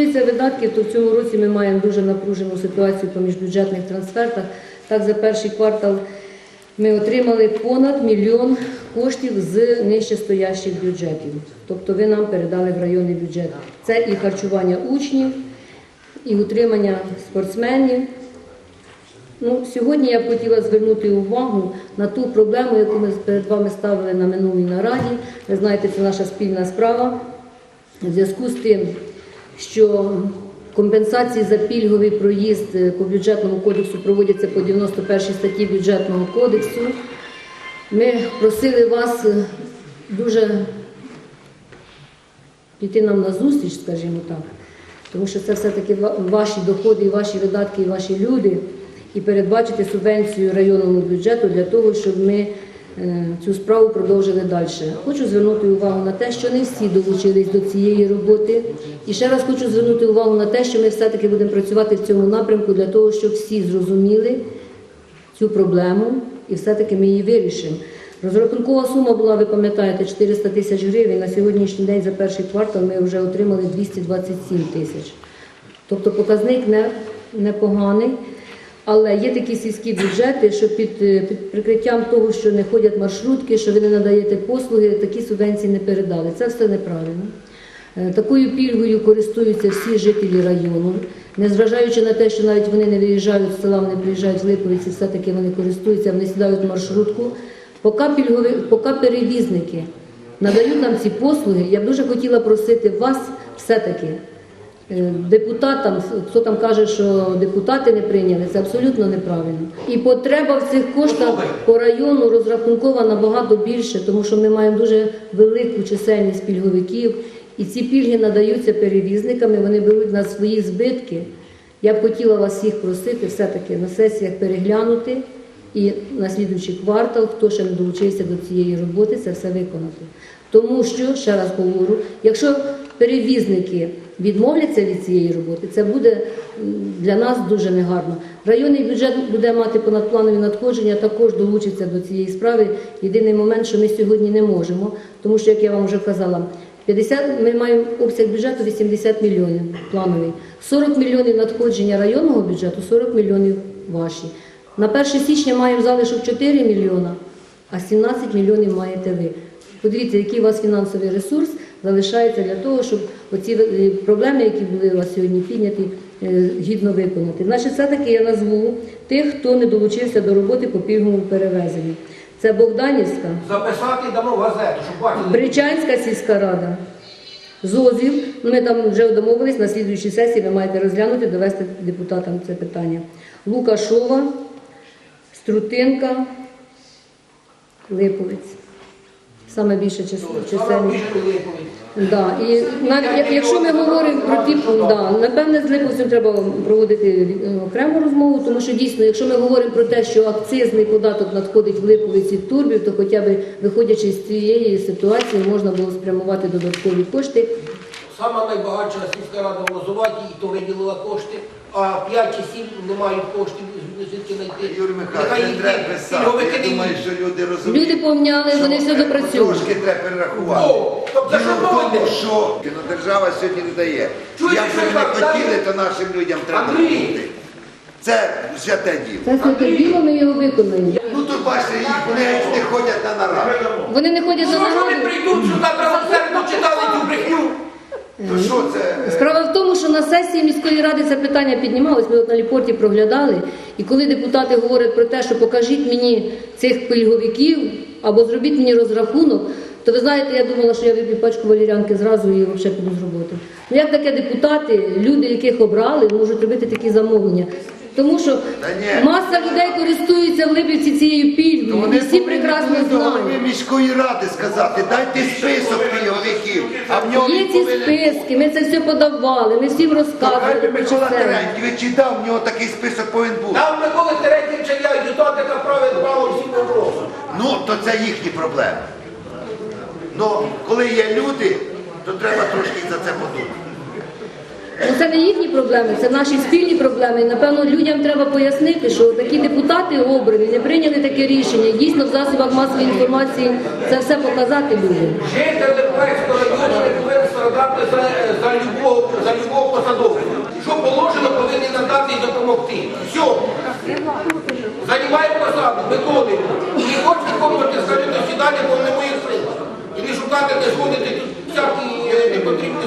стосується видатків, то в цьому році ми маємо дуже напружену ситуацію по міжбюджетних трансфертах. Так, за перший квартал ми отримали понад мільйон коштів з нижчестоящих бюджетів. Тобто ви нам передали в районний бюджет. Це і харчування учнів, і утримання спортсменів. Ну, сьогодні я хотіла звернути увагу на ту проблему, яку ми перед вами ставили на минулій нараді. Ви знаєте, це наша спільна справа. В зв'язку з тим, що компенсації за пільговий проїзд е, по бюджетному кодексу проводяться по 91 статті бюджетного кодексу, ми просили вас е, дуже піти нам на зустріч, скажімо так, тому що це все-таки ваші доходи, ваші видатки, і ваші люди, і передбачити субвенцію районному бюджету для того, щоб ми цю справу продовжили далі. Хочу звернути увагу на те, що не всі долучились до цієї роботи. І ще раз хочу звернути увагу на те, що ми все-таки будемо працювати в цьому напрямку для того, щоб всі зрозуміли цю проблему і все-таки ми її вирішимо. Розрахункова сума була, ви пам'ятаєте, 400 тисяч гривень. На сьогоднішній день за перший квартал ми вже отримали 227 тисяч. Тобто показник не, непоганий. Але є такі сільські бюджети, що під, е, під прикриттям того, що не ходять маршрутки, що ви не надаєте послуги, такі субвенції не передали. Це все неправильно. Е, Такою пільгою користуються всі жителі району, незважаючи на те, що навіть вони не виїжджають з села, вони приїжджають з Липовиці, все-таки вони користуються, вони сідають маршрутку. Поки, пільгові, поки перевізники надають нам ці послуги, я б дуже хотіла просити вас все-таки Депутатам, хто там каже, що депутати не прийняли, це абсолютно неправильно. І потреба в цих коштах по району розрахункова набагато більше, тому що ми маємо дуже велику чисельність пільговиків, і ці пільги надаються перевізниками, вони беруть на свої збитки. Я б хотіла вас всіх просити все-таки на сесіях переглянути і на слідуючий квартал, хто ще не долучився до цієї роботи, це все виконати. Тому що, ще раз говорю, якщо перевізники відмовляться від цієї роботи, це буде для нас дуже негарно. Районний бюджет буде мати понадпланові надходження, також долучиться до цієї справи. Єдиний момент, що ми сьогодні не можемо, тому що, як я вам вже казала, 50, ми маємо обсяг бюджету 80 мільйонів плановий. 40 мільйонів надходження районного бюджету, 40 мільйонів ваші. На 1 січня маємо залишок 4 мільйона, а 17 мільйонів маєте ви. Подивіться, який у вас фінансовий ресурс залишається для того, щоб оці е, проблеми, які були у вас сьогодні підняті, е, гідно виконати. Значить, все-таки я назву тих, хто не долучився до роботи по пільговому перевезенню. Це Богданівська, Записати дамо газету, щоб бачили. Бричанська сільська рада, Зозів. Ми там вже домовились, на слідуючій сесії ви маєте розглянути, довести депутатам це питання. Лукашова, Струтинка, Липовець. Саме більше чисельність. Да, і навіть як- якщо ми говоримо про ті, да, напевне, з Липовцем треба проводити е, окрему розмову, тому що дійсно, якщо ми говоримо про те, що акцизний податок надходить в Липовиці турбів, то хоча б виходячи з цієї ситуації, можна було спрямувати додаткові кошти. Сама найбагатша сільська рада в Лозуваті, і то виділила кошти, а 5 чи 7 не мають коштів, звідки знайти. Юрій Михайлович, не треба писати. Я думаю, що люди розуміють. Люди помняли, вони все що. Трошки треба перерахувати. О, тобто Діло в тому, що ну, держава сьогодні не дає. Чуєте, Як би що ми не так, хотіли, то нашим людям треба Андрій! бути. Це святе діло. Це святе діло, ми його виконаємо. Ну тут бачите, їх вони геть не ходять на нараду. Вони не ходять на що ж вони нараду. прийдуть сюди правосердно читали цю брехню? То що це? Справа в тому, що на сесії міської ради це питання піднімалось, ми от на ліпорті проглядали. І коли депутати говорять про те, що покажіть мені цих пільговиків або зробіть мені розрахунок, то ви знаєте, я думала, що я вип'ю пачку валірянки зразу і взагалі піду з роботи. Ну як таке депутати, люди, яких обрали, можуть робити такі замовлення? Тому що ні. маса людей користуються в Липівці цією пільгою, і вони всі прекрасно до голови міської ради сказати, дайте список пільговиків, а в нього Є ці списки, ми це все подавали, ми всім Хай розказували. би про Микола чисельність. Терентьєвич і дав, в нього такий список повинен бути. Нам Миколи Терентьєвича я яка править право всім вопросам. Ну, то це їхні проблеми. Ну, коли є люди, то треба трошки за це подумати. Ну, це не їхні проблеми, це наші спільні проблеми. Напевно, людям треба пояснити, що такі депутати обрані не прийняли таке рішення. Дійсно, в засобах масової інформації це все показати людям. Житель Липецького району, Липецького надати за, за любого, за любого посадовця. Що положено, повинні надати і допомогти. Все. Займаємо посаду, виконуємо. Не хочеш виконувати, скажи до свідання, бо не моїх сил. І не шукати, не зводити тут всякі е, непотрібні